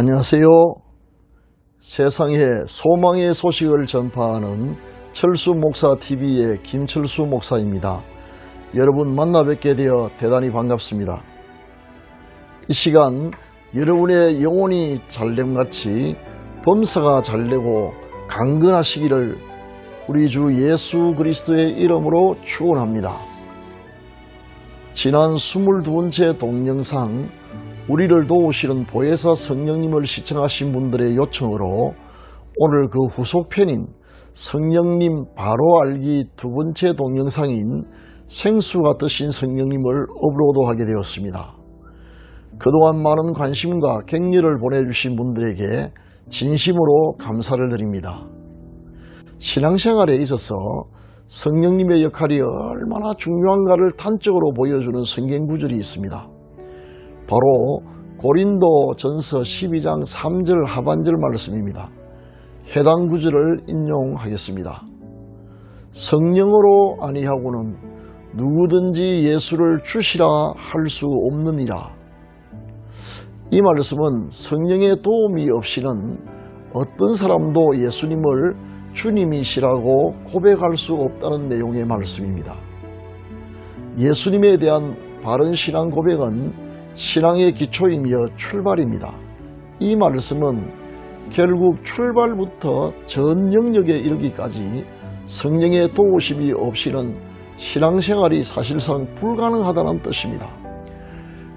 안녕하세요. 세상에 소망의 소식을 전파하는 철수 목사 TV의 김철수 목사입니다. 여러분 만나 뵙게 되어 대단히 반갑습니다. 이 시간 여러분의 영혼이 잘됨같이 범사가 잘되고 강건하시기를 우리 주 예수 그리스도의 이름으로 축원합니다. 지난 22번째 동영상 우리를 도우시는 보혜사 성령님을 시청하신 분들의 요청으로 오늘 그 후속편인 성령님 바로 알기 두 번째 동영상인 생수 같으신 성령님을 업로드하게 되었습니다. 그동안 많은 관심과 격려를 보내주신 분들에게 진심으로 감사를 드립니다. 신앙생활에 있어서 성령님의 역할이 얼마나 중요한가를 단적으로 보여주는 성경 구절이 있습니다. 바로 고린도 전서 12장 3절 하반절 말씀입니다. 해당 구절을 인용하겠습니다. 성령으로 아니하고는 누구든지 예수를 주시라 할 수 없느니라. 이 말씀은 성령의 도움이 없이는 어떤 사람도 예수님을 주님이시라고 고백할 수 없다는 내용의 말씀입니다. 예수님에 대한 바른 신앙 고백은 신앙의 기초이며 출발입니다. 이 말씀은 결국 출발부터 전 영역에 이르기까지 성령의 도우심이 없이는 신앙생활이 사실상 불가능하다는 뜻입니다.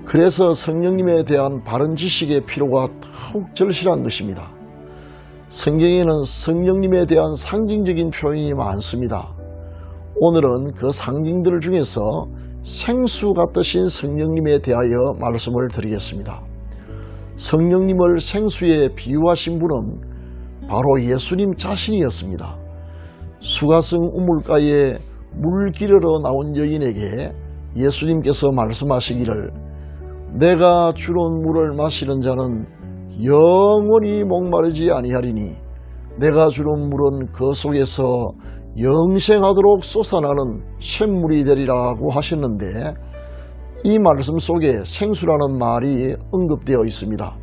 그래서 성령님에 대한 바른 지식의 필요가 더욱 절실한 것입니다. 성경에는 성령님에 대한 상징적인 표현이 많습니다. 오늘은 그 상징들 중에서 생수 같으신 성령님에 대하여 말씀을 드리겠습니다. 성령님을 생수에 비유하신 분은 바로 예수님 자신이었습니다. 수가성 우물가에 물 기르러 나온 여인에게 예수님께서 말씀하시기를 내가 주는 물을 마시는 자는 영원히 목마르지 아니하리니 내가 주는 물은 그 속에서 영생하도록 솟아나는 샘물이 되리라고 하셨는데 이 말씀 속에 생수라는 말이 언급되어 있습니다.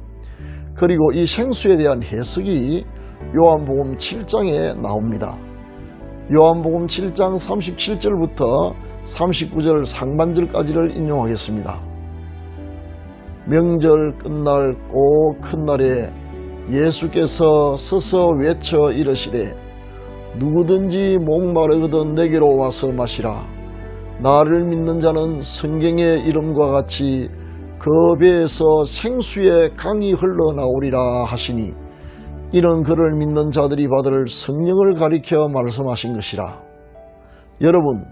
그리고 이 생수에 대한 해석이 요한복음 7장에 나옵니다. 요한복음 7장 37절부터 39절 상반절까지를 인용하겠습니다. 명절 끝날 꼭 큰 날에 예수께서 서서 외쳐 이르시되 누구든지 목마르거든 내게로 와서 마시라. 나를 믿는 자는 성경의 이름과 같이 그 배에서 생수의 강이 흘러나오리라 하시니 이는 그를 믿는 자들이 받을 성령을 가리켜 말씀하신 것이라. 여러분,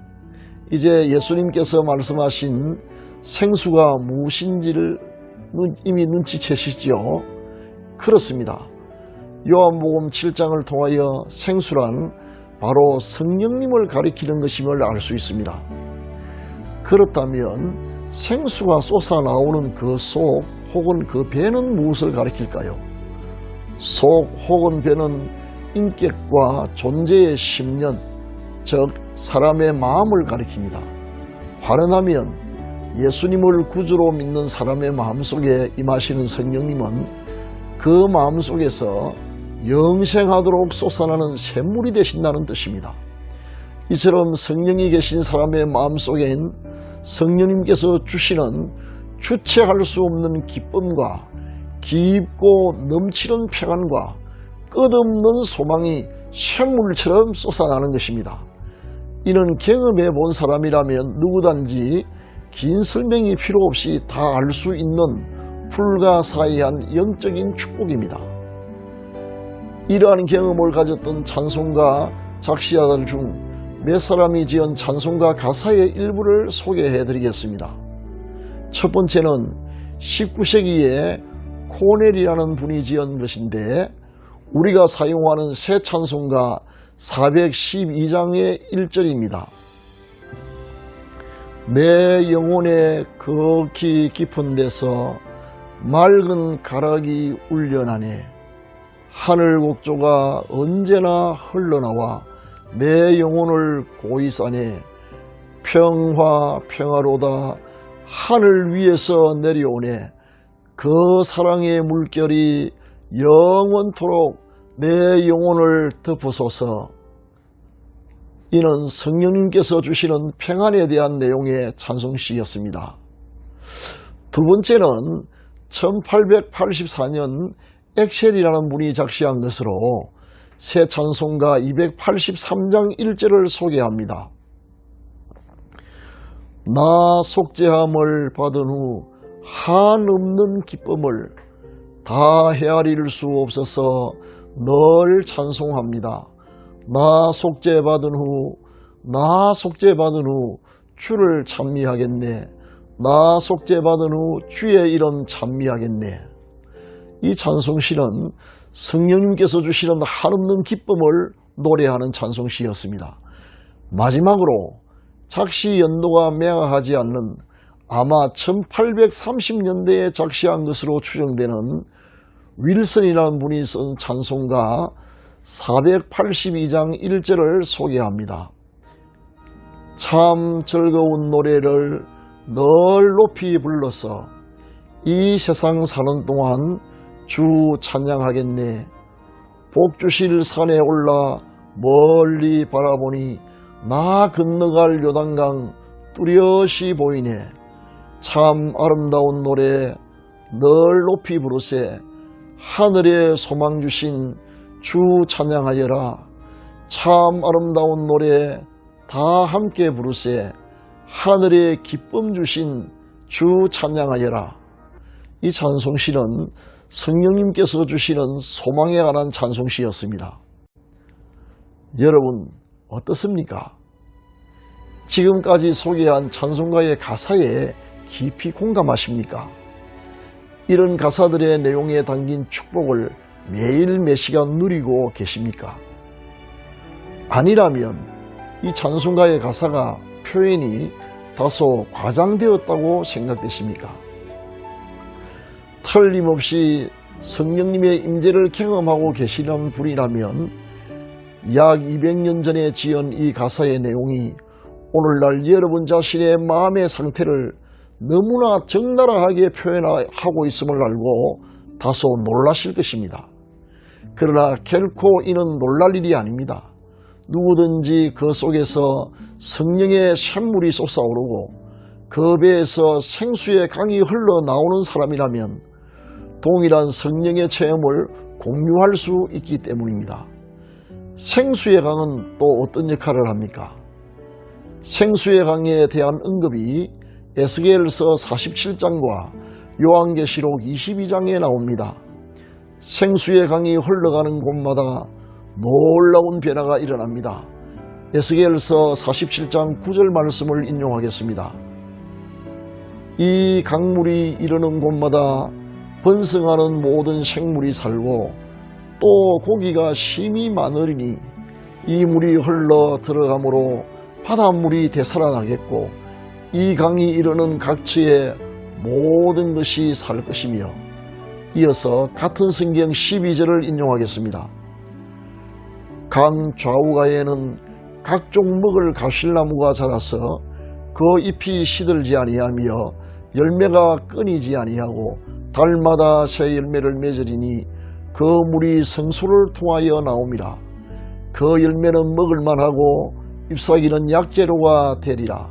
이제 예수님께서 말씀하신 생수가 무엇인지를 이미 눈치채시죠? 그렇습니다. 요한복음 7장을 통하여 생수란 바로 성령님을 가리키는 것임을 알 수 있습니다. 그렇다면 생수가 쏟아 나오는 그 속 혹은 그 배는 무엇을 가리킬까요? 속 혹은 배는 인격과 존재의 심년, 즉 사람의 마음을 가리킵니다. 화련하면 예수님을 구주로 믿는 사람의 마음속에 임하시는 성령님은 그 마음속에서 영생하도록 솟아나는 샘물이 되신다는 뜻입니다. 이처럼 성령이 계신 사람의 마음속엔 성령님께서 주시는 주체할 수 없는 기쁨과 깊고 넘치는 평안과 끝없는 소망이 샘물처럼 솟아나는 것입니다. 이는 경험해 본 사람이라면 누구든지 긴 설명이 필요 없이 다 알 수 있는 불가사의한 영적인 축복입니다. 이러한 경험을 가졌던 찬송가 작시자들 중 몇 사람이 지은 찬송가 가사의 일부를 소개해 드리겠습니다. 첫 번째는 19세기에 코넬이라는 분이 지은 것인데 우리가 사용하는 새 찬송가 412장의 1절입니다. 내 영혼의 극히 깊은 데서 맑은 가락이 울려나네 하늘 곡조가 언제나 흘러나와 내 영혼을 고이 싸네 평화 평화로다 하늘 위에서 내려오네 그 사랑의 물결이 영원토록 내 영혼을 덮으소서. 이는 성령님께서 주시는 평안에 대한 내용의 찬송시였습니다. 두 번째는 1884년 엑셀이라는 분이 작시한 것으로 새 찬송가 283장 1절을 소개합니다. 나 속죄함을 받은 후 한없는 기쁨을 다 헤아릴 수 없어서 늘 찬송합니다. 나 속죄받은 후, 나 속죄받은 후 주를 찬미하겠네. 나 속죄받은 후 주의 이름 찬미하겠네. 이 찬송시는 성령님께서 주시는 한없는 기쁨을 노래하는 찬송시였습니다. 마지막으로 작시 연도가 명확하지 않는 아마 1830년대에 작시한 것으로 추정되는 윌슨이라는 분이 쓴 찬송가 482장 1절을 소개합니다. 참 즐거운 노래를 늘 높이 불러서 이 세상 사는 동안 주 찬양하겠네. 복 주실 산에 올라 멀리 바라보니 나 건너갈 요단강 뚜렷이 보이네. 참 아름다운 노래 늘 높이 부르세. 하늘에 소망 주신 주 찬양하여라. 참 아름다운 노래 다 함께 부르세. 하늘에 기쁨 주신 주 찬양하여라. 이 찬송시는 성령님께서 주시는 소망에 관한 찬송시였습니다. 여러분 어떻습니까? 지금까지 소개한 찬송가의 가사에 깊이 공감하십니까? 이런 가사들의 내용에 담긴 축복을 매일 몇 시간 누리고 계십니까? 아니라면 이 찬송가의 가사가 표현이 다소 과장되었다고 생각되십니까? 틀림없이 성령님의 임재를 경험하고 계시는 분이라면 약 200년 전에 지은 이 가사의 내용이 오늘날 여러분 자신의 마음의 상태를 너무나 적나라하게 표현하고 있음을 알고 다소 놀라실 것입니다. 그러나 결코 이는 놀랄 일이 아닙니다. 누구든지 그 속에서 성령의 샘물이 솟아오르고 그 배에서 생수의 강이 흘러나오는 사람이라면 동일한 성령의 체험을 공유할 수 있기 때문입니다. 생수의 강은 또 어떤 역할을 합니까? 생수의 강에 대한 언급이 에스겔서 47장과 요한계시록 22장에 나옵니다. 생수의 강이 흘러가는 곳마다 놀라운 변화가 일어납니다. 에스겔서 47장 9절 말씀을 인용하겠습니다. 이 강물이 이르는 곳마다 번성하는 모든 생물이 살고 또 고기가 심히 많으리니 이 물이 흘러 들어가므로 바닷물이 되살아나겠고 이 강이 이르는 각지에 모든 것이 살 것이며 이어서 같은 성경 12절을 인용하겠습니다. 강 좌우가에는 각종 먹을 가실나무가 자라서 그 잎이 시들지 아니하며 열매가 끊이지 아니하고 달마다 새 열매를 맺으리니 그 물이 성소를 통하여 나옵니다. 그 열매는 먹을만하고 잎사귀는 약재료가 되리라.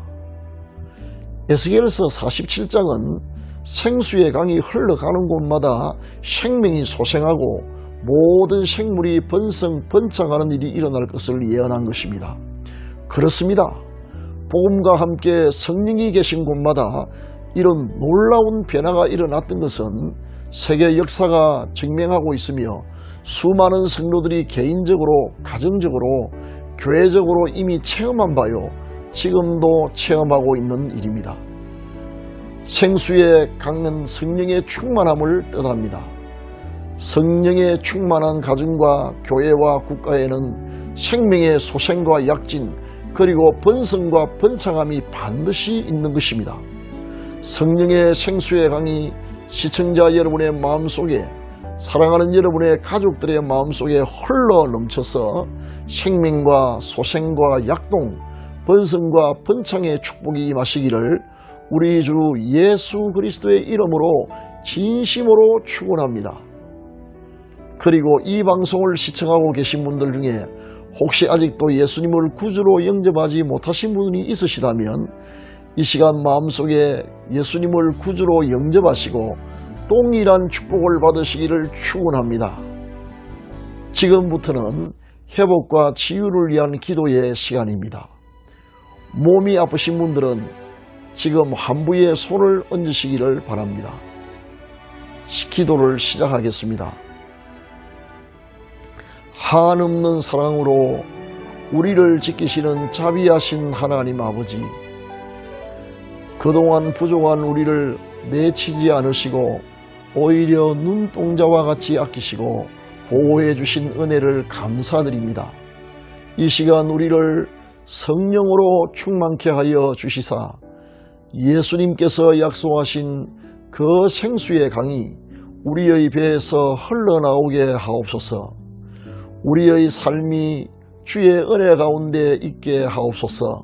에스겔서 47장은 생수의 강이 흘러가는 곳마다 생명이 소생하고 모든 생물이 번성 번창하는 일이 일어날 것을 예언한 것입니다. 그렇습니다. 복음과 함께 성령이 계신 곳마다 이런 놀라운 변화가 일어났던 것은 세계 역사가 증명하고 있으며 수많은 성도들이 개인적으로 가정적으로 교회적으로 이미 체험한 바요 지금도 체험하고 있는 일입니다. 생수의 강은 성령의 충만함을 뜻합니다. 성령의 충만한 가정과 교회와 국가에는 생명의 소생과 약진 그리고 번성과 번창함이 반드시 있는 것입니다. 성령의 생수의 강이 시청자 여러분의 마음속에 사랑하는 여러분의 가족들의 마음속에 홀러 넘쳐서 생명과 소생과 약동, 번성과 번창의 축복이 임하시기를 우리 주 예수 그리스도의 이름으로 진심으로 축원합니다. 그리고 이 방송을 시청하고 계신 분들 중에 혹시 아직도 예수님을 구주로 영접하지 못하신 분이 있으시다면 이 시간 마음속에 예수님을 구주로 영접하시고 동일한 축복을 받으시기를 축원합니다. 지금부터는 회복과 치유를 위한 기도의 시간입니다. 몸이 아프신 분들은 지금 한부에 손을 얹으시기를 바랍니다. 기도를 시작하겠습니다. 한없는 사랑으로 우리를 지키시는 자비하신 하나님 아버지, 그동안 부족한 우리를 내치지 않으시고 오히려 눈동자와 같이 아끼시고 보호해 주신 은혜를 감사드립니다. 이 시간 우리를 성령으로 충만케 하여 주시사 예수님께서 약속하신 그 생수의 강이 우리의 배에서 흘러나오게 하옵소서. 우리의 삶이 주의 은혜 가운데 있게 하옵소서.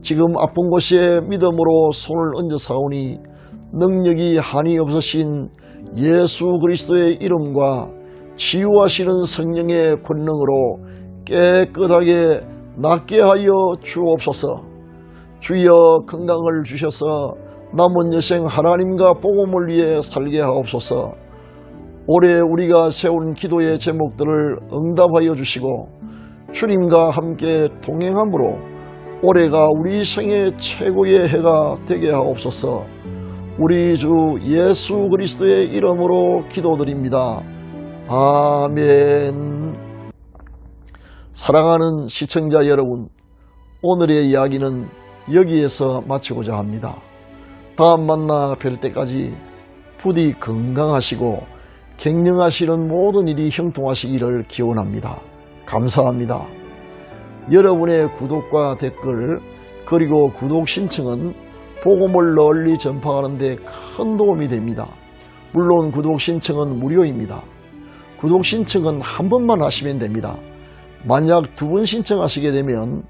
지금 아픈 곳에 믿음으로 손을 얹어 사오니 능력이 한이 없으신 예수 그리스도의 이름과 치유하시는 성령의 권능으로 깨끗하게 낫게 하여 주옵소서. 주여 건강을 주셔서 남은 여생 하나님과 복음을 위해 살게 하옵소서. 올해 우리가 세운 기도의 제목들을 응답하여 주시고 주님과 함께 동행함으로 올해가 우리 생의 최고의 해가 되게 하옵소서. 우리 주 예수 그리스도의 이름으로 기도드립니다. 아멘. 사랑하는 시청자 여러분, 오늘의 이야기는 여기에서 마치고자 합니다. 다음 만나 뵐 때까지 부디 건강하시고 갱년하시는 모든 일이 형통하시기를 기원합니다. 감사합니다. 여러분의 구독과 댓글 그리고 구독 신청은 복음을 널리 전파하는 데 큰 도움이 됩니다. 물론 구독 신청은 무료입니다. 구독 신청은 한 번만 하시면 됩니다. 만약 두 번 신청하시게 되면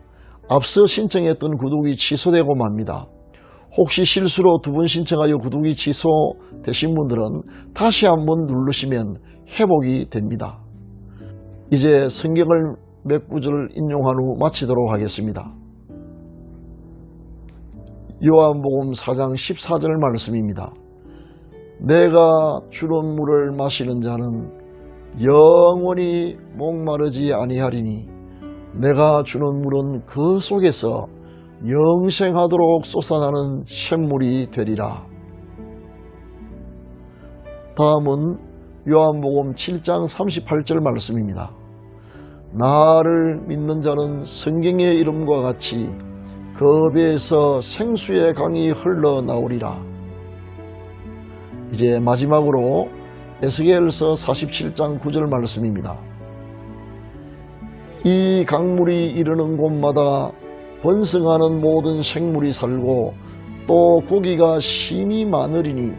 앞서 신청했던 구독이 취소되고 맙니다. 혹시 실수로 두 번 신청하여 구독이 취소되신 분들은 다시 한번 누르시면 회복이 됩니다. 이제 성경을 몇 구절을 인용한 후 마치도록 하겠습니다. 요한복음 4장 14절 말씀입니다. 내가 주는 물을 마시는 자는 영원히 목마르지 아니하리니 내가 주는 물은 그 속에서 영생하도록 솟아나는 샘물이 되리라. 다음은 요한복음 7장 38절 말씀입니다. 나를 믿는 자는 성경의 이름과 같이 그 배에서 생수의 강이 흘러나오리라. 이제 마지막으로 에스겔서 47장 9절 말씀입니다. 이 강물이 이르는 곳마다 번성하는 모든 생물이 살고 또 고기가 심히 많으리니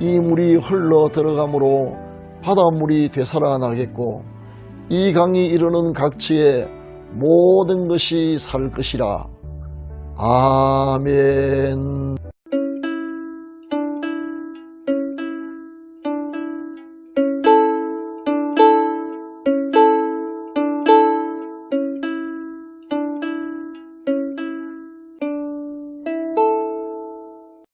이 물이 흘러 들어가므로 바닷물이 되살아나겠고 이 강이 이르는 각지에 모든 것이 살 것이라. 아멘.